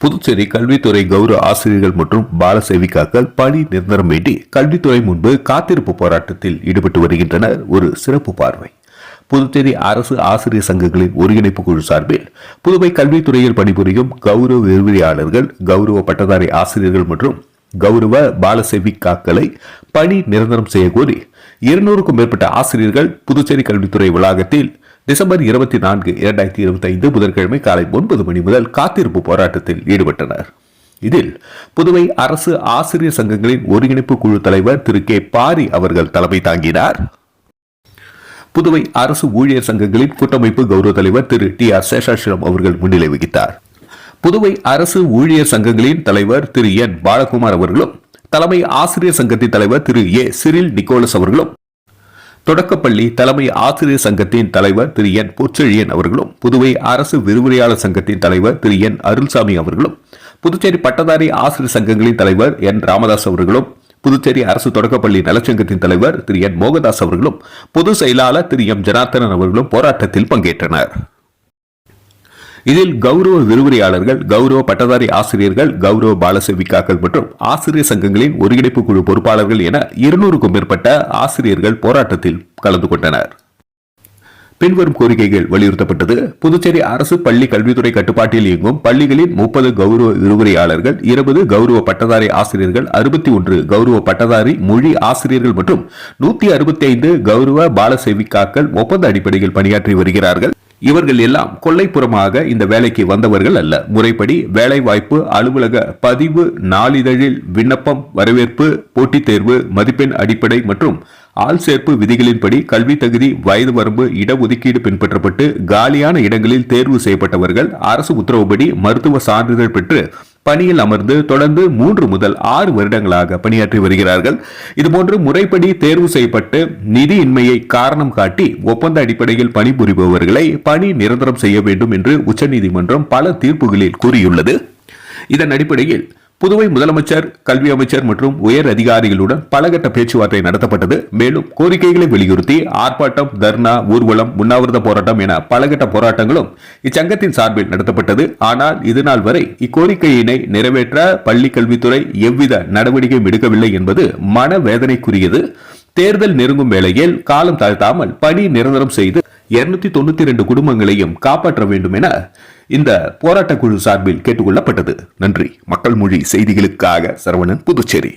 புதுச்சேரி கல்வித்துறை கௌரவ ஆசிரியர்கள் மற்றும் பாலசேவிகாக்கள் பணி நிரந்தரம் வேண்டி கல்வித்துறை முன்பு காத்திருப்பு போராட்டத்தில் ஈடுபட்டு வருகின்றனர். ஒரு சிறப்பு பார்வை. புதுச்சேரி அரசு ஆசிரியர் சங்கங்களின் ஒருங்கிணைப்பு குழு சார்பில் புதுவை கல்வித்துறையில் பணிபுரியும் கௌரவ விரிவுரையாளர்கள் கௌரவ பட்டதாரி ஆசிரியர்கள் மற்றும் கௌரவ பாலசேவிகாக்களை பணி நிரந்தரம் செய்யக்கோரி இருநூறுக்கும் மேற்பட்ட ஆசிரியர்கள் புதுச்சேரி கல்வித்துறை வளாகத்தில் டிசம்பர் இருபத்தி நான்கு இரண்டாயிரத்தி இருபத்தி ஐந்து புதன்கிழமை காலை ஒன்பது மணி முதல் காத்திருப்பு போராட்டத்தில் ஈடுபட்டனர். இதில் புதுவை அரசு ஆசிரியர் சங்கங்களின் ஒருங்கிணைப்பு குழு தலைவர் திரு. கே. பாரி அவர்கள் தலைமை தாங்கினார். புதுவை அரசு ஊழியர் சங்கங்களின் கூட்டமைப்பு கௌரவ தலைவர் திரு. டி. ஆர். சேஷாசிரம் அவர்கள் முன்னிலை வகித்தார். புதுவை அரசு ஊழியர் சங்கங்களின் தலைவர் திரு. என். பாலகுமார் அவர்களும் தலைமை ஆசிரியர் சங்கத்தின் தலைவர் திரு. ஏ. சிரில் நிக்கோலஸ் அவர்களும் தொடக்கப்பள்ளி தலைமை ஆசிரியர் சங்கத்தின் தலைவர் திரு என் பொற்செழியன் அவர்களும் புதுவை அரசு விரிவுரையாளர் சங்கத்தின் தலைவர் திரு என் அருள்சாமி அவர்களும் புதுச்சேரி பட்டதாரி ஆசிரியர் சங்கங்களின் தலைவர் என் ராமதாஸ் அவர்களும் புதுச்சேரி அரசு தொடக்கப்பள்ளி நலச்சங்கத்தின் தலைவர் திரு என் மோகதாஸ் அவர்களும் பொதுச் செயலாளர் திரு எம் ஜனார்த்தனன் அவர்களும் போராட்டத்தில் பங்கேற்றனர். இதில் கௌரவ விரிவுரையாளர்கள் கௌரவ பட்டதாரி ஆசிரியர்கள் கௌரவ பாலசேவிக்காக்கள் மற்றும் ஆசிரியர் சங்கங்களின் ஒருங்கிணைப்பு குழு பொறுப்பாளர்கள் என இருநூறுக்கும் மேற்பட்ட ஆசிரியர்கள் போராட்டத்தில் கலந்து கொண்டனர். பின்வரும் கோரிக்கைகள் வலியுறுத்தப்பட்டது. புதுச்சேரி அரசு பள்ளி கல்வித்துறை கட்டுப்பாட்டில் இயங்கும் பள்ளிகளின் முப்பது கௌரவ விரிவுரையாளர்கள் இருபது கௌரவ பட்டதாரி ஆசிரியர்கள் அறுபத்தி ஒன்று கௌரவ பட்டதாரி மொழி ஆசிரியர்கள் மற்றும் நூத்தி அறுபத்தி ஐந்து கௌரவ பாலசேவிக்காக்கள் ஒப்பந்த அடிப்படையில் பணியாற்றி வருகிறார்கள். இவர்கள் எல்லாம் கொள்ளைப்புறமாக இந்த வேலைக்கு வந்தவர்கள் அல்ல. முறைப்படி வேலைவாய்ப்பு அலுவலக பதிவு நாளிதழில் விண்ணப்பம் வரவேற்பு போட்டித் தேர்வு மதிப்பெண் அடிப்படை மற்றும் ஆள் சேர்ப்பு விதிகளின்படி கல்வி தகுதி வயது வரம்பு இடஒதுக்கீடு பின்பற்றப்பட்டு காலியான இடங்களில் தேர்வு செய்யப்பட்டவர்கள் அரசு உத்தரவுப்படி மருத்துவ சான்றிதழ் பெற்று பணியில் அமர்ந்து தொடர்ந்து மூன்று முதல் ஆறு வருடங்களாக பணியாற்றி வருகிறார்கள். இதுபோன்று முறைப்படி தேர்வு செய்யப்பட்டு நிதியின்மையை காரணம் காட்டி ஒப்பந்த அடிப்படையில் பணிபுரிபவர்களை பணி நிரந்தரம் செய்ய வேண்டும் என்று உச்சநீதிமன்றம் பல தீர்ப்புகளில் கூறியுள்ளது. இதன் அடிப்படையில் புதுவை முதலமைச்சர் கல்வி அமைச்சர் மற்றும் உயர் அதிகாரிகளுடன் பலகட்ட பேச்சுவார்த்தை நடத்தப்பட்டது. மேலும் கோரிக்கைகளை வலியுறுத்தி ஆர்ப்பாட்டம் தர்ணா ஊர்வலம் உண்ணாவிரத போராட்டம் என பலகட்ட போராட்டங்களும் இச்சங்கத்தின் சார்பில் நடத்தப்பட்டது. ஆனால் இதுநாள் வரை இக்கோரிக்கையினை நிறைவேற்ற பள்ளி கல்வித்துறை எவ்வித நடவடிக்கையும் எடுக்கவில்லை என்பது மனவேதனைக்குரியது. தேர்தல் நெருங்கும் வேளையில் காலம் தாழ்த்தாமல் பணி நிரந்தரம் செய்து இருநூத்தி தொண்ணூத்தி ரெண்டு குடும்பங்களையும் காப்பாற்ற வேண்டும் என இந்த போராட்ட குழு சார்பில் கேட்டுக்கொள்ளப்பட்டது. நன்றி. மக்கள் மொழி செய்திகளுக்காக சரவணன் புதுச்சேரி.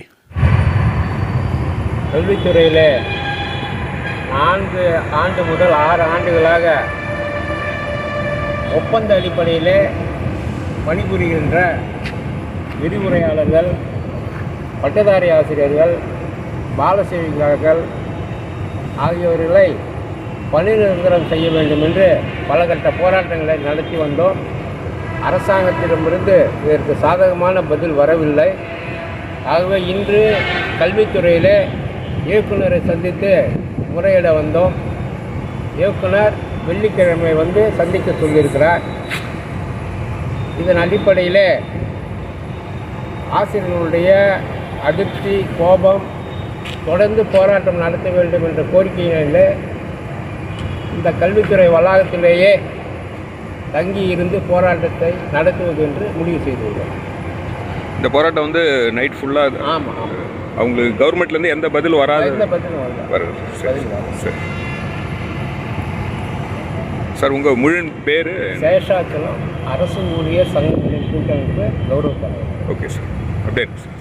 கல்வித்துறையில் நான்கு ஆண்டு முதல் ஆறு ஆண்டுகளாக ஒப்பந்த அடிப்படையில் பணிபுரிகின்ற விரிவுரையாளர்கள் பட்டதாரி ஆசிரியர்கள் பாலசேவிகாக்கள் ஆகியோர்களை பணி நிரந்தரம் செய்ய வேண்டும் என்று பல கட்ட போராட்டங்களை நடத்தி வந்தோம். அரசாங்கத்திடமிருந்து இதற்கு சாதகமான பதில் வரவில்லை. ஆகவே இன்று கல்வித்துறையிலே இயக்குனரை சந்தித்து முறையிட வந்தோம். இயக்குனர் வெள்ளிக்கிழமை வந்து சந்திக்க சொல்லியிருக்கிறார். இதன் அடிப்படையில் ஆசிரியர்களுடைய அதிர்ச்சி கோபம் தொடர்ந்து போராட்டம் நடத்த வேண்டும் என்ற கோரிக்கையினால் இந்த கல்வித்துறை வளாகத்திலேயே தங்கி இருந்து போராட்டத்தை நடத்துவது என்று முடிவு செய்துள்ளோம். இந்த போராட்டம் வந்து நைட் ஃபுல்லாக ஆமாம் அவங்களுக்கு கவர்மெண்ட்லேருந்து எந்த பதில் வராது? எந்த பதிலும் வரல வருது. சரி பதில். சரி. சார் உங்கள் முழு பேர்? சேஷாச்சலம் அரசு ஊழியர் சங்கங்களின் கூட்டமைப்பு கௌரவ தலைவர். ஓகே சார் அப்படியே சார்